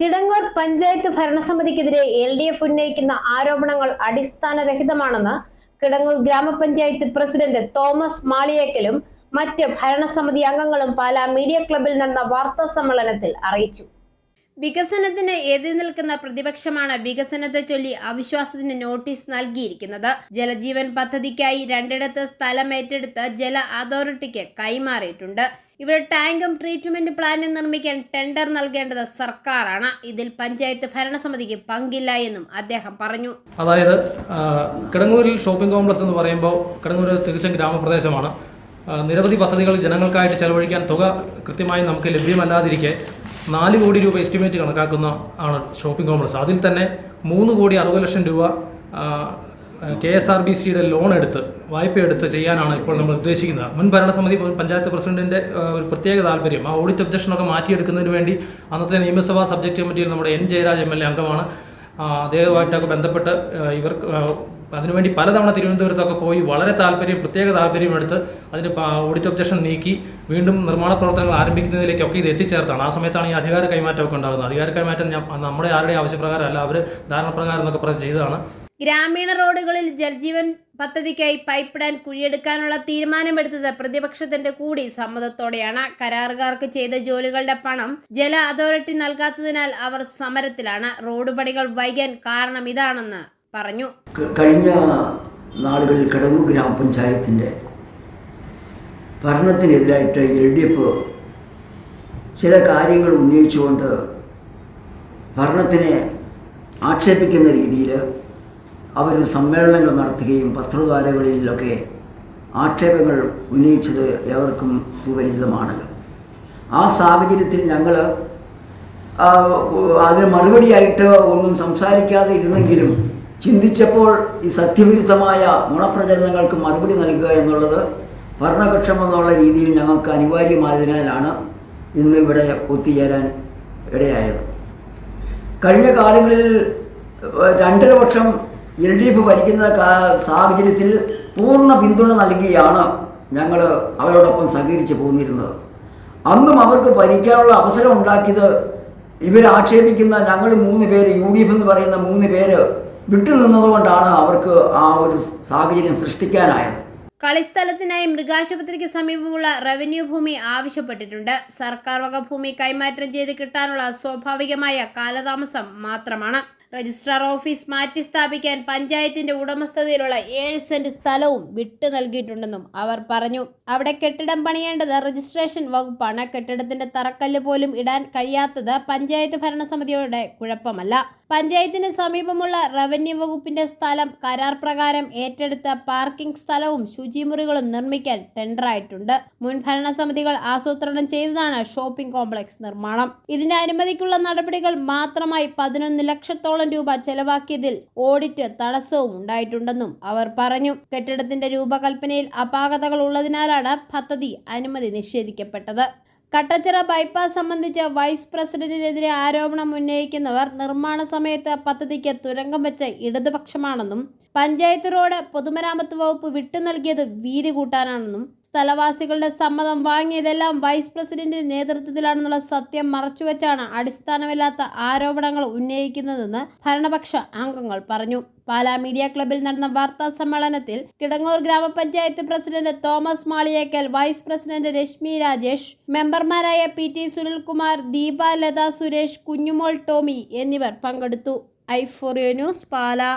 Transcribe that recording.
കിടങ്ങൂർ പഞ്ചായത്ത് ഭരണസമിതിക്കെതിരെ L D F ഉന്നയിക്കുന്ന ആരോപണങ്ങൾ അടിസ്ഥാനരഹിതമാണെന്ന് കിടങ്ങൂർ ഗ്രാമപഞ്ചായത്ത് പ്രസിഡന്റ് തോമസ് മാളിയേക്കലും മറ്റ് ഭരണസമിതി അംഗങ്ങളും പാലാ മീഡിയ ക്ലബിൽ നടന്ന വാർത്താ സമ്മേളനത്തിൽ അറിയിച്ചു. വികസനത്തിന് എതിർ നിൽക്കുന്ന പ്രതിപക്ഷമാണ് വികസനത്തെ ചൊല്ലി അവിശ്വാസത്തിന് നോട്ടീസ് നൽകിയിരിക്കുന്നത്. ജലജീവൻ പദ്ധതിക്കായി രണ്ടിടത്ത് സ്ഥലം ഏറ്റെടുത്ത് ജല അതോറിറ്റിക്ക് കൈമാറിയിട്ടുണ്ട്. ഇവിടെ ടാങ്കും ട്രീറ്റ്മെന്റ് പ്ലാന്റും നിർമ്മിക്കാൻ ടെൻഡർ നൽകേണ്ടത് സർക്കാരാണ്. ഇതിൽ പഞ്ചായത്ത് ഭരണസമിതിക്ക് പങ്കില്ല എന്നും അദ്ദേഹം പറഞ്ഞു. അതായത് കിടങ്ങൂരിൽ ഷോപ്പിംഗ് കോംപ്ലക്സ് എന്ന് പറയുമ്പോൾ കിടങ്ങൂർ തികച്ചും ഗ്രാമപ്രദേശമാണ്. നിരവധി പദ്ധതികൾ ജനങ്ങൾക്കായിട്ട് ചെലവഴിക്കാൻ തുക കൃത്യമായി നമുക്ക് ലഭ്യമല്ലാതിരിക്കെ നാല് കോടി രൂപ എസ്റ്റിമേറ്റ് കണക്കാക്കുന്ന ആണ് ഷോപ്പിംഗ് കോംപ്ലക്സ് അതിൽ തന്നെ മൂന്ന് കോടി അറുപത് ലക്ഷം രൂപ കെ എസ് ആർ ബി സിയുടെ ലോൺ എടുത്ത് വായ്പ എടുത്ത് ചെയ്യാനാണ് ഇപ്പോൾ നമ്മൾ ഉദ്ദേശിക്കുന്നത്. മുൻ ഭരണസമിതി പഞ്ചായത്ത് പ്രസിഡന്റിന്റെ ഒരു പ്രത്യേക താല്പര്യം. ആ ഓഡിറ്റ് ഒബ്ജക്ഷനൊക്കെ മാറ്റിയെടുക്കുന്നതിന് വേണ്ടി അന്നത്തെ നിയമസഭാ സബ്ജക്ട് കമ്മിറ്റിയിൽ നമ്മുടെ N Jayaraj M L A അംഗമാണ്. അദ്ദേഹവുമായിട്ടൊക്കെ ബന്ധപ്പെട്ട് ഇവർക്ക് അതിനുവേണ്ടി പലതവണ തിരുവനന്തപുരത്തൊക്കെ പോയി വളരെ താല്പര്യം പ്രത്യേക താല്പര്യം എടുത്ത് അതിന് ഓഡിറ്റ് ഒബ്ജക്ഷൻ നീക്കി വീണ്ടും നിർമ്മാണ പ്രവർത്തനങ്ങൾ ആരംഭിക്കുന്നതിലേക്കൊക്കെ ഇത് എത്തിച്ചേർത്താണ്. ആ സമയത്താണ് ഈ അധികാര കൈമാറ്റമൊക്കെ ഉണ്ടാകുന്നത്. അധികാര കൈമാറ്റം നമ്മുടെ ആരുടെ ആവശ്യപ്രകാരം അല്ല അവർ ധാരണപ്രകാരം എന്നൊക്കെ പറഞ്ഞ് ചെയ്തതാണ്. ഗ്രാമീണ റോഡുകളിൽ ജൽജീവൻ പദ്ധതിക്കായി പൈപ്പ് ലൈൻ കുഴിയെടുക്കാനുള്ള തീരുമാനമെടുത്തത് പ്രതിപക്ഷത്തിന്റെ കൂടി സമ്മതത്തോടെയാണ്. കരാറുകാർക്ക് ചെയ്ത ജോലികളുടെ പണം ജല അതോറിറ്റി നൽകാത്തതിനാൽ അവർ സമരത്തിലാണ്. റോഡ് പണികൾ വൈകാൻ കാരണം ഇതാണെന്ന് പറഞ്ഞു. കഴിഞ്ഞ നാളുകളിൽ കിടങ്ങു ഗ്രാമപഞ്ചായത്തിന്റെ ഭരണത്തിനെതിരായിട്ട് എൽ ഡി എഫ് ചില കാര്യങ്ങൾ ഉന്നയിച്ചുകൊണ്ട് ഭരണത്തിനെ ആക്ഷേപിക്കുന്ന രീതിയിൽ അവർ സമ്മേളനങ്ങൾ നടത്തുകയും പത്രദ്വാരകളിലൊക്കെ ആക്ഷേപങ്ങൾ ഉന്നയിച്ചത് ഏവർക്കും സുപരിചിതമാണല്ലോ. ആ സാഹചര്യത്തിൽ ഞങ്ങൾ അതിന് മറുപടിയായിട്ട് ഒന്നും സംസാരിക്കാതെ ഇരുന്നെങ്കിലും ചിന്തിച്ചപ്പോൾ ഈ സത്യവിരുദ്ധമായ നുണപ്രചരണങ്ങൾക്ക് മറുപടി നൽകുക എന്നുള്ളത് ഭരണപക്ഷം എന്നുള്ള രീതിയിൽ ഞങ്ങൾക്ക് അനിവാര്യമായതിനാലാണ് ഇന്ന് ഇവിടെ ഒത്തുചേരാൻ ഇടയായത്. കഴിഞ്ഞ കാലങ്ങളിൽ രണ്ടര വർഷം എൽ ഡി എഫ് ഭരിക്കുന്ന സാഹചര്യത്തിൽ പൂർണ പിന്തുണ നൽകിയാണ് ഞങ്ങൾ അവരോടൊപ്പം സഹകരിച്ച് പോന്നിരുന്നത്. അന്നും അവർക്ക് ഭരിക്കാനുള്ള അവസരം ഉണ്ടാക്കിയത് ഇവരാക്ഷേപിക്കുന്ന ഞങ്ങൾ മൂന്ന് പേര് യു ഡി എഫ് എന്ന് പറയുന്ന മൂന്ന് പേര് വിട്ടുനിന്നതുകൊണ്ടാണ് അവർക്ക് ആ ഒരു സാഹചര്യം സൃഷ്ടിക്കാനായത്. കളിസ്ഥലത്തിനായി മൃഗാശുപത്രിക്ക് സമീപമുള്ള റവന്യൂ ഭൂമി ആവശ്യപ്പെട്ടിട്ടുണ്ട്. സർക്കാർ വക ഭൂമി കൈമാറ്റം ചെയ്ത് കിട്ടാനുള്ള സ്വാഭാവികമായ കാലതാമസം മാത്രമാണ്. രജിസ്ട്രാർ ഓഫീസ് മാറ്റി സ്ഥാപിക്കാൻ പഞ്ചായത്തിന്റെ ഉടമസ്ഥതയിലുള്ള ഏഴ് സെന്റ് സ്ഥലവും വിട്ടു നൽകിയിട്ടുണ്ടെന്നും അവർ പറഞ്ഞു. അവിടെ കെട്ടിടം പണിയേണ്ടത് രജിസ്ട്രേഷൻ വകുപ്പാണ്. കെട്ടിടത്തിന്റെ തറക്കല്ല് പോലും ഇടാൻ കഴിയാത്തത് പഞ്ചായത്ത് ഭരണസമിതിയുടെ കുഴപ്പമല്ല. പഞ്ചായത്തിന് സമീപമുള്ള റവന്യൂ വകുപ്പിന്റെ സ്ഥലം കരാർ പ്രകാരം ഏറ്റെടുത്ത പാർക്കിംഗ് സ്ഥലവും ശുചിമുറികളും നിർമ്മിക്കാൻ ടെൻഡറായിട്ടുണ്ട് മുൻ ഭരണസമിതികൾ ആസൂത്രണം ചെയ്തതാണ് ഷോപ്പിംഗ് കോംപ്ലക്സ് നിർമ്മാണം. ഇതിന്റെ അനുമതിക്കുള്ള നടപടികൾ മാത്രമായി പതിനൊന്ന് ലക്ഷത്തോളം രൂപ ചെലവാക്കിയതിൽ ഓഡിറ്റ് തടസ്സവും ഉണ്ടായിട്ടുണ്ടെന്നും അവർ പറഞ്ഞു. കെട്ടിടത്തിന്റെ രൂപകൽപ്പനയിൽ അപാകതകൾ ഉള്ളതിനാലാണ് പദ്ധതി അനുമതി നിഷേധിക്കപ്പെട്ടത്. കട്ടച്ചിറ ബൈപ്പാസ് സംബന്ധിച്ച് വൈസ് പ്രസിഡന്റിനെതിരെ ആരോപണം ഉന്നയിക്കുന്നവർ നിർമ്മാണ സമയത്ത് പദ്ധതിക്ക് തുരങ്കം വെച്ച ഇടതുപക്ഷമാണെന്നും പഞ്ചായത്ത് റോഡ് പൊതുമരാമത്ത് വകുപ്പ് വിട്ടു നൽകിയത് വീതി കൂട്ടാനാണെന്നും സ്ഥലവാസികളുടെ സമ്മതം വാങ്ങിയതെല്ലാം വൈസ് പ്രസിഡന്റിന്റെ നേതൃത്വത്തിലാണെന്നുള്ള സത്യം മറച്ചുവെച്ചാണ് അടിസ്ഥാനമില്ലാത്ത ആരോപണങ്ങൾ ഉന്നയിക്കുന്നതെന്ന് ഭരണപക്ഷ അംഗങ്ങൾ പറഞ്ഞു. പാലാ മീഡിയ ക്ലബിൽ നടന്ന വാർത്താ സമ്മേളനത്തിൽ കിടങ്ങൂർ ഗ്രാമപഞ്ചായത്ത് president Thomas Maliyekkal vice president Reshmi Rajesh മെമ്പർമാരായ പി ടി സുനിൽകുമാർ ദീപ ലത സുരേഷ് കുഞ്ഞുമോൾ ടോമി എന്നിവർ പങ്കെടുത്തു. ഐ ഐഫോറിയോ ന്യൂസ് പാലാ.